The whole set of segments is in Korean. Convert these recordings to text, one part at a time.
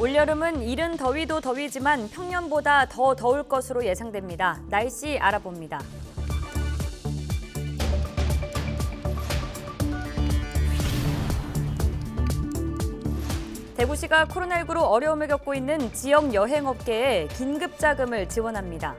올여름은 이른 더위도 더위지만 평년보다 더 더울 것으로 예상됩니다. 날씨 알아봅니다. 대구시가 코로나19로 어려움을 겪고 있는 지역 여행업계에 긴급 자금을 지원합니다.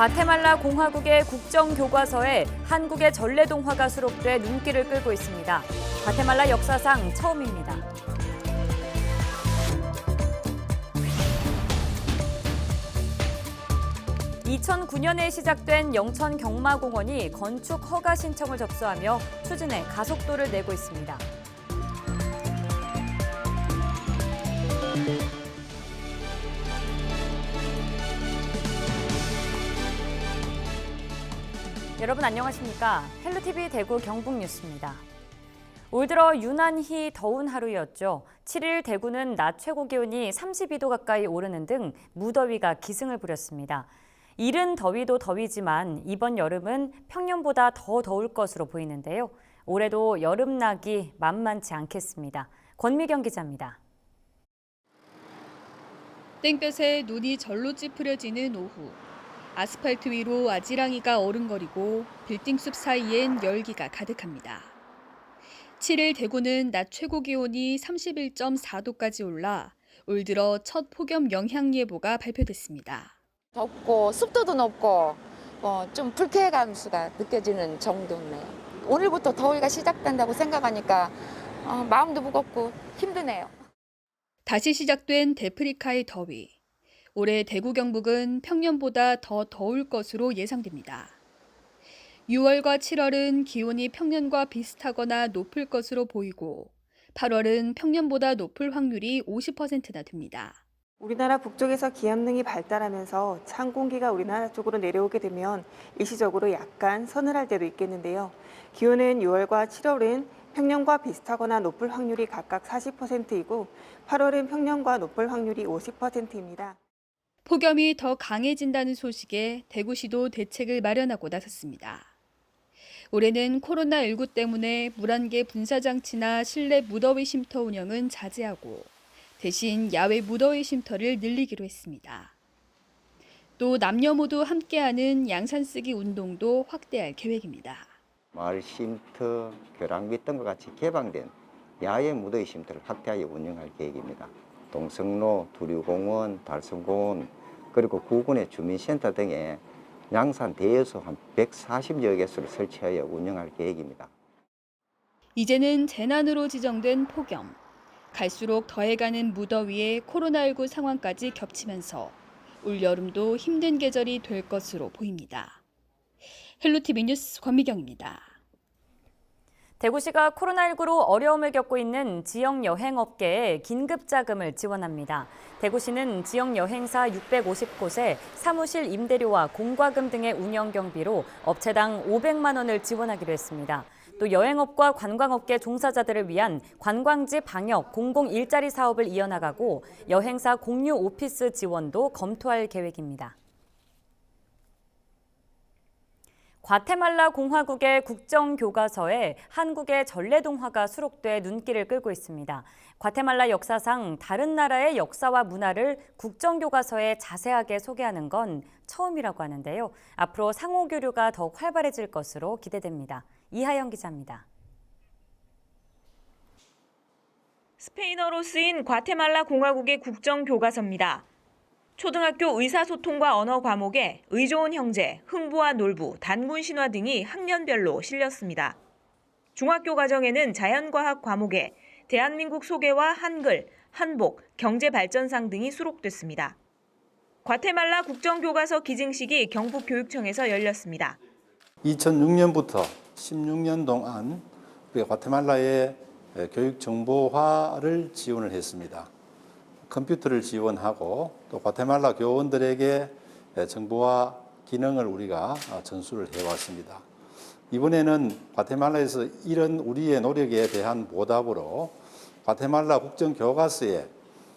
과테말라 공화국의 국정교과서에 한국의 전래동화가 수록돼 눈길을 끌고 있습니다. 과테말라 역사상 처음입니다. (2009년에) 시작된 영천 경마공원이 건축 허가 신청을 접수하며 추진에 가속도를 내고 있습니다. 여러분 안녕하십니까? 헬로티비 대구 경북 뉴스입니다. 올 들어 유난히 더운 하루였죠. 7일 대구는 낮 최고 기온이 32도 가까이 오르는 등 무더위가 기승을 부렸습니다. 이른 더위도 더위지만 이번 여름은 평년보다 더 더울 것으로 보이는데요. 올해도 여름나기 만만치 않겠습니다. 권미경 기자입니다. 땡볕에 눈이 절로 찌푸려지는 오후. 아스팔트 위로 아지랑이가 어른거리고 빌딩 숲 사이엔 열기가 가득합니다. 7일 대구는 낮 최고 기온이 31.4도까지 올라 올 들어 첫 폭염 영향 예보가 발표됐습니다. 덥고 습도도 높고 어, 좀 불쾌감수가 느껴지는 정도네요. 오늘부터 더위가 시작된다고 생각하니까 어, 마음도 무겁고 힘드네요. 다시 시작된 데프리카의 더위. 올해 대구 경북은 평년보다 더 더울 것으로 예상됩니다. 6월과 7월은 기온이 평년과 비슷하거나 높을 것으로 보이고 8월은 평년보다 높을 확률이 50%나 됩니다. 우리나라 북쪽에서 기압능이 발달하면서 찬 공기가 우리나라 쪽으로 내려오게 되면 일시적으로 약간 서늘할 때도 있겠는데요. 기온은 6월과 7월은 평년과 비슷하거나 높을 확률이 각각 40%이고 8월은 평년과 높을 확률이 50%입니다. 폭염이 더 강해진다는 소식에 대구시도 대책을 마련하고 나섰습니다. 올해는 코로나19 때문에 물안개 분사장치나 실내 무더위 쉼터 운영은 자제하고 대신 야외 무더위 쉼터를 늘리기로 했습니다. 또 남녀 모두 함께하는 양산 쓰기 운동도 확대할 계획입니다. 마을 쉼터, 교량비 등과 같이 개방된 야외 무더위 쉼터를 확대하여 운영할 계획입니다. 동성로, 두류공원, 달성공원, 그리고 구군의 주민센터 등에 양산 대여소 한 140여 개소를 설치하여 운영할 계획입니다. 이제는 재난으로 지정된 폭염. 갈수록 더해가는 무더위에 코로나19 상황까지 겹치면서 올 여름도 힘든 계절이 될 것으로 보입니다. 헬로티비 뉴스 권미경입니다. 대구시가 코로나19로 어려움을 겪고 있는 지역 여행업계에 긴급 자금을 지원합니다. 대구시는 지역 여행사 650곳에 사무실 임대료와 공과금 등의 운영 경비로 업체당 500만 원을 지원하기로 했습니다. 또 여행업과 관광업계 종사자들을 위한 관광지 방역 공공 일자리 사업을 이어나가고 여행사 공유 오피스 지원도 검토할 계획입니다. 과테말라 공화국의 국정교과서에 한국의 전래동화가 수록돼 눈길을 끌고 있습니다. 과테말라 역사상 다른 나라의 역사와 문화를 국정교과서에 자세하게 소개하는 건 처음이라고 하는데요. 앞으로 상호 교류가 더 활발해질 것으로 기대됩니다. 이하영 기자입니다. 스페인어로 쓰인 과테말라 공화국의 국정교과서입니다. 초등학교 의사소통과 언어 과목에 의좋은 형제, 흥부와 놀부, 단군 신화 등이 학년별로 실렸습니다. 중학교 과정에는 자연과학 과목에 대한민국 소개와 한글, 한복, 경제발전상 등이 수록됐습니다. 과테말라 국정교과서 기증식이 경북교육청에서 열렸습니다. 2006년부터 16년 동안 과테말라의 교육 정보화를 지원을 했습니다. 컴퓨터를 지원하고 또 과테말라 교원들에게 정보화 기능을 우리가 전수를 해왔습니다. 이번에는 과테말라에서 이런 우리의 노력에 대한 보답으로 과테말라 국정교과서에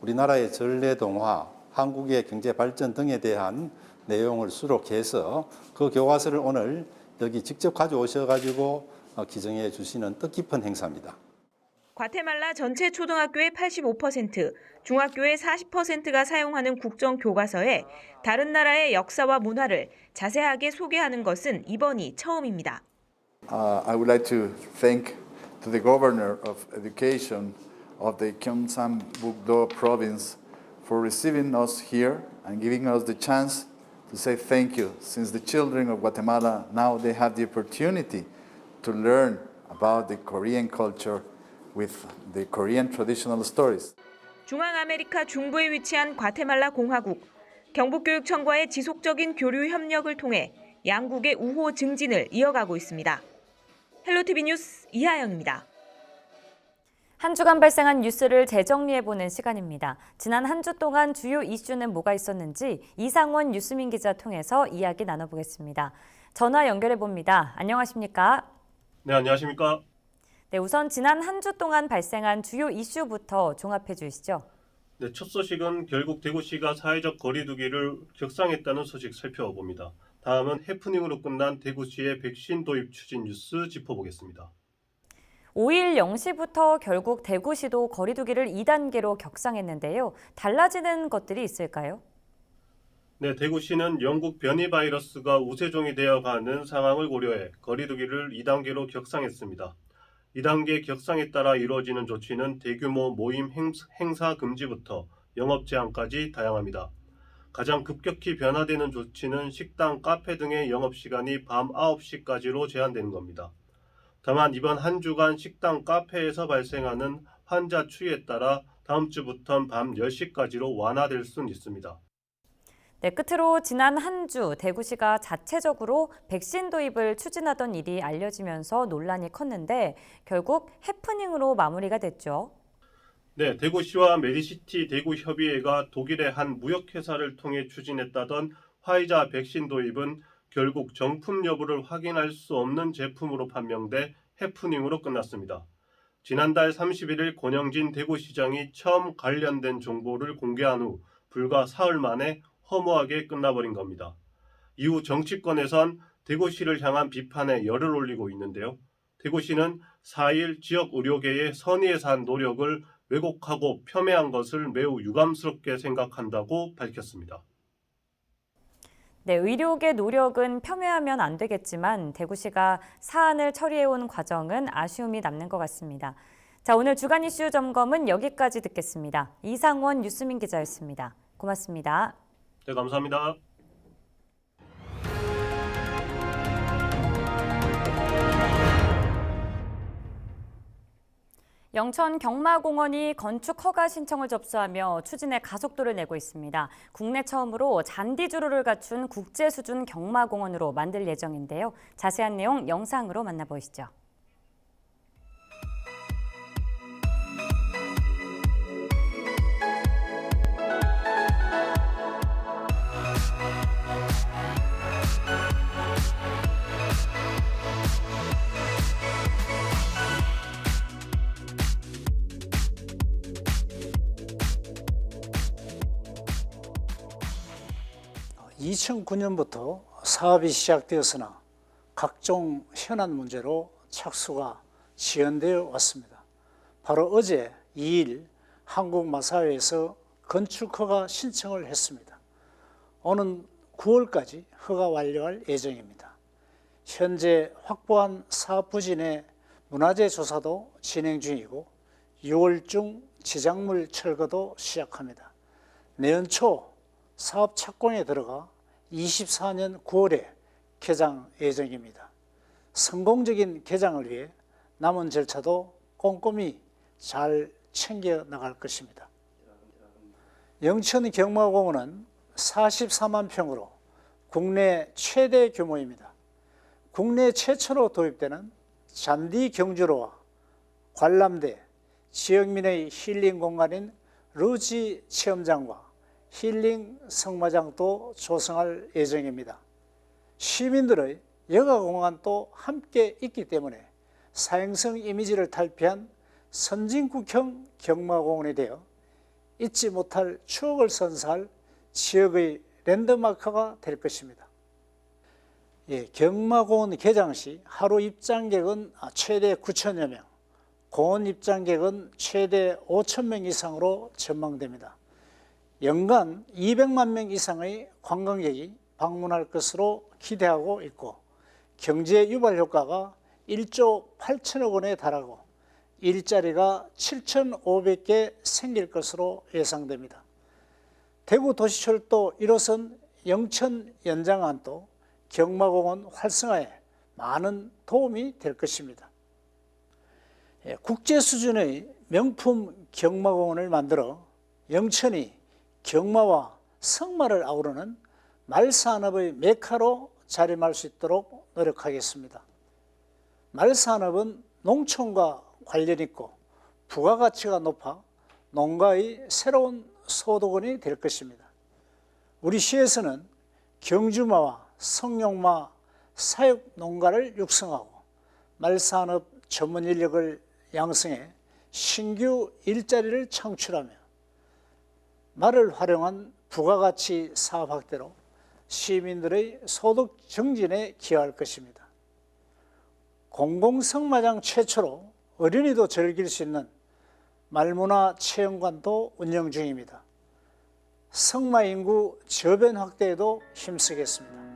우리나라의 전래동화, 한국의 경제 발전 등에 대한 내용을 수록해서 그 교과서를 오늘 여기 직접 가져오셔가지고 어, 기증해 주시는 뜻깊은 행사입니다. 과테말라 전체 초등학교의 85%, 중학교의 40%가 사용하는 국정 교과서에 다른 나라의 역사와 문화를 자세하게 소개하는 것은 이번이 처음입니다. Uh, I would like to thank to the governor of education of the Gyeongsang-Bugdo province for receiving us here and giving us the chance to say thank you. Since the children of Guatemala now they have the opportunity to learn about the Korean culture with the Korean traditional stories. 중앙아메리카 중부에 위치한 과테말라 공화국. 경북교육청과의 지속적인 교류 협력을 통해 양국의 우호 증진을 이어가고 있습니다. 헬로티비 뉴스 이하영입니다. 한 주간 발생한 뉴스를 재정리해보는 시간입니다. 지난 한 주 동안 주요 이슈는 뭐가 있었는지 이상원 뉴스민 기자 통해서 이야기 나눠보겠습니다. 전화 연결해봅니다. 안녕하십니까? 네, 안녕하십니까? 네, 우선 지난 한 주 동안 발생한 주요 이슈부터 종합해 주시죠. 네, 첫 소식은 결국 대구시가 사회적 거리두기를 격상했다는 소식 살펴봅니다. 다음은 해프닝으로 끝난 대구시의 백신 도입 추진 뉴스 짚어보겠습니다. 5일 0시부터 결국 대구시도 거리두기를 2단계로 격상했는데요. 달라지는 것들이 있을까요? 네, 대구시는 영국 변이 바이러스가 우세종이 되어가는 상황을 고려해 거리두기를 2단계로 격상했습니다. 2단계 격상에 따라 이루어지는 조치는 대규모 모임 행- 행사 금지부터 영업 제한까지 다양합니다. 가장 급격히 변화되는 조치는 식당, 카페 등의 영업 시간이 밤 9시까지로 제한되는 겁니다. 다만 이번 한 주간 식당, 카페에서 발생하는 환자 추이에 따라 다음 주부터는 밤 10시까지로 완화될 수는 있습니다. 네, 끝으로 지난 한 주 대구시가 자체적으로 백신 도입을 추진하던 일이 알려지면서 논란이 컸는데 결국 해프닝으로 마무리가 됐죠. 네, 대구시와 메디시티 대구협의회가 독일의 한 무역회사를 통해 추진했다던 화이자 백신 도입은 결국 정품 여부를 확인할 수 없는 제품으로 판명돼 해프닝으로 끝났습니다. 지난달 31일 권영진 대구시장이 처음 관련된 정보를 공개한 후 불과 사흘 만에 허무하게 끝나버린 겁니다. 이후 정치권에선 대구시를 향한 비판에 열을 올리고 있는데요. 대구시는 4일 지역 의료계의 선의에서 한 노력을 왜곡하고 폄훼한 것을 매우 유감스럽게 생각한다고 밝혔습니다. 네, 의료계 노력은 폄훼하면 안 되겠지만 대구시가 사안을 처리해온 과정은 아쉬움이 남는 것 같습니다. 자, 오늘 주간 이슈 점검은 여기까지 듣겠습니다. 이상원 뉴스민 기자였습니다. 고맙습니다. 네, 감사합니다. 영천 경마공원이 건축 허가 신청을 접수하며 추진에 가속도를 내고 있습니다. 국내 처음으로 잔디 주로를 갖춘 국제 수준 경마공원으로 만들 예정인데요. 자세한 내용 영상으로 만나보시죠. 2009년부터 사업이 시작되었으나 각종 현안 문제로 착수가 지연되어 왔습니다. 바로 어제 2일 한국마사회에서 건축허가 신청을 했습니다. 오는 9월까지 허가 완료할 예정입니다. 현재 확보한 사업 부진의 문화재 조사도 진행 중이고 6월 중 지작물 철거도 시작합니다. 내년 초 사업 착공에 들어가 24년 9월에 개장 예정입니다. 성공적인 개장을 위해 남은 절차도 꼼꼼히 잘 챙겨 나갈 것입니다. 영천 경마공원은 44만 평으로 국내 최대 규모입니다. 국내 최초로 도입되는 잔디 경주로와 관람대, 지역민의 힐링 공간인 루지 체험장과 힐링 성마장도 조성할 예정입니다. 시민들의 여가 공간도 함께 있기 때문에 사행성 이미지를 탈피한 선진국형 경마공원이 되어 잊지 못할 추억을 선사할 지역의 랜드마크가 될 것입니다. 예, 경마공원 개장 시 하루 입장객은 최대 9천여 명, 공원 입장객은 최대 5천 명 이상으로 전망됩니다. 연간 200만 명 이상의 관광객이 방문할 것으로 기대하고 있고 경제 유발 효과가 1조 8천억 원에 달하고 일자리가 7,500개 생길 것으로 예상됩니다. 대구 도시철도 1호선 영천 연장안도 경마공원 활성화에 많은 도움이 될 것입니다. 예, 국제 수준의 명품 경마공원을 만들어 영천이 경마와 성마를 아우르는 말산업의 메카로 자림할 수 있도록 노력하겠습니다. 말산업은 농촌과 관련 있고 부가가치가 높아 농가의 새로운 소득원이 될 것입니다. 우리 시에서는 경주마와 성룡마 사육 농가를 육성하고 말산업 전문 인력을 양성해 신규 일자리를 창출하며 말을 활용한 부가가치 사업 확대로 시민들의 소득 증진에 기여할 것입니다. 공공성마장 최초로 어린이도 즐길 수 있는 말문화 체험관도 운영 중입니다. 성마 인구 저변 확대에도 힘쓰겠습니다.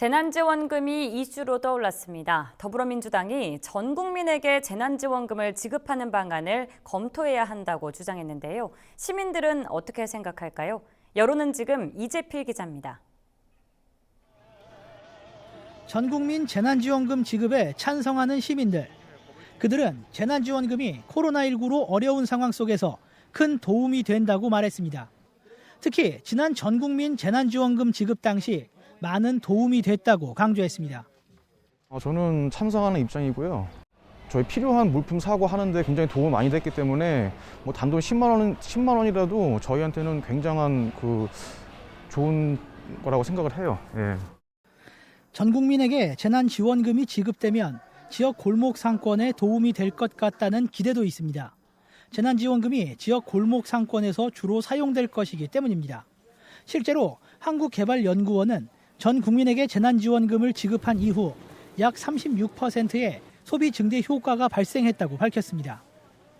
재난지원금이 이슈로 떠올랐습니다. 더불어민주당이 전 국민에게 재난지원금을 지급하는 방안을 검토해야 한다고 주장했는데요. 시민들은 어떻게 생각할까요? 여론은 지금 이재필 기자입니다. 전 국민 재난지원금 지급에 찬성하는 시민들. 그들은 재난지원금이 코로나19로 어려운 상황 속에서 큰 도움이 된다고 말했습니다. 특히 지난 전 국민 재난지원금 지급 당시 많은 도움이 됐다고 강조했습니다. 어, 저는 찬성하는 입장이고요. 저희 필요한 물품 사고 하는데 굉장히 도움 많이 됐기 때문에 뭐 단돈 10만 원 10만 원이라도 저희한테는 굉장한 그 좋은 거라고 생각을 해요. 예. 전 국민에게 재난 지원금이 지급되면 지역 골목 상권에 도움이 될 것 같다는 기대도 있습니다. 재난 지원금이 지역 골목 상권에서 주로 사용될 것이기 때문입니다. 실제로 한국개발연구원은 전 국민에게 재난지원금을 지급한 이후 약 36%의 소비 증대 효과가 발생했다고 밝혔습니다.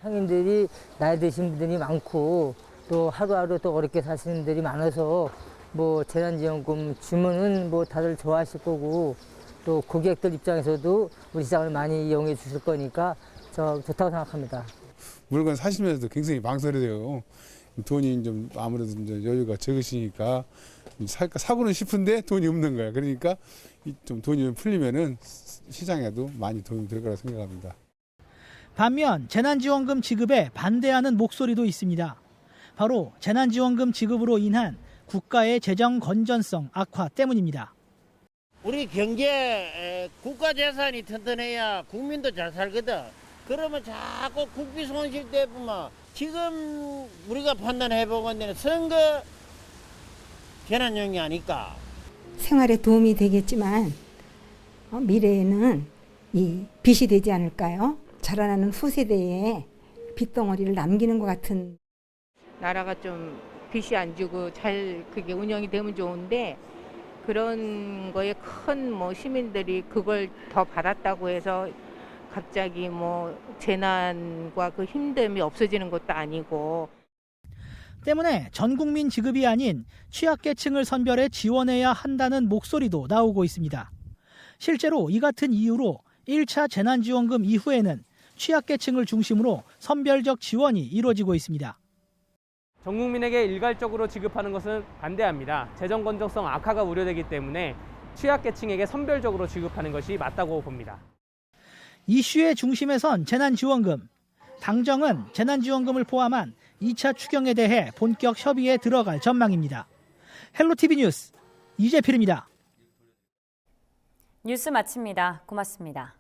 상인들이 나이 드신 분들이 많고 또 하루하루 또 어렵게 사시는 분들이 많아서 뭐 재난지원금 주면은 뭐 다들 좋아하실 거고 또 고객들 입장에서도 우리 시장을 많이 이용해 주실 거니까 저 좋다고 생각합니다. 물건 사시면서도 굉장히 망설여져요. 돈이 좀 아무래도 이제 여유가 적으시니까 살까 사고는 싶은데 돈이 없는 거야. 그러니까 이좀 돈이 좀 풀리면은 시장에도 많이 도움이 될 거라 생각합니다. 반면 재난지원금 지급에 반대하는 목소리도 있습니다. 바로 재난지원금 지급으로 인한 국가의 재정 건전성 악화 때문입니다. 우리 경제 에, 국가 재산이 튼튼해야 국민도 잘 살거든. 그러면 자꾸 국비 손실 때 보면 지금 우리가 판단해 보건데 선거 재난용이 아닐까. 생활에 도움이 되겠지만 어, 미래에는 이 빚이 되지 않을까요? 자라나는 후세대에 빚덩어리를 남기는 것 같은 나라가 좀 빚이 안 주고 잘 그게 운영이 되면 좋은데 그런 거에 큰 뭐 시민들이 그걸 더 받았다고 해서 갑자기 뭐 재난과 그 힘듦이 없어지는 것도 아니고 때문에 전 국민 지급이 아닌 취약계층을 선별해 지원해야 한다는 목소리도 나오고 있습니다. 실제로 이 같은 이유로 1차 재난지원금 이후에는 취약계층을 중심으로 선별적 지원이 이루어지고 있습니다. 전 국민에게 일괄적으로 지급하는 것은 반대합니다. 재정 건전성 악화가 우려되기 때문에 취약계층에게 선별적으로 지급하는 것이 맞다고 봅니다. 이슈의 중심에선 재난지원금. 당정은 재난지원금을 포함한 2차 추경에 대해 본격 협의에 들어갈 전망입니다. 헬로티비 뉴스 이재필입니다. 뉴스 마칩니다. 고맙습니다.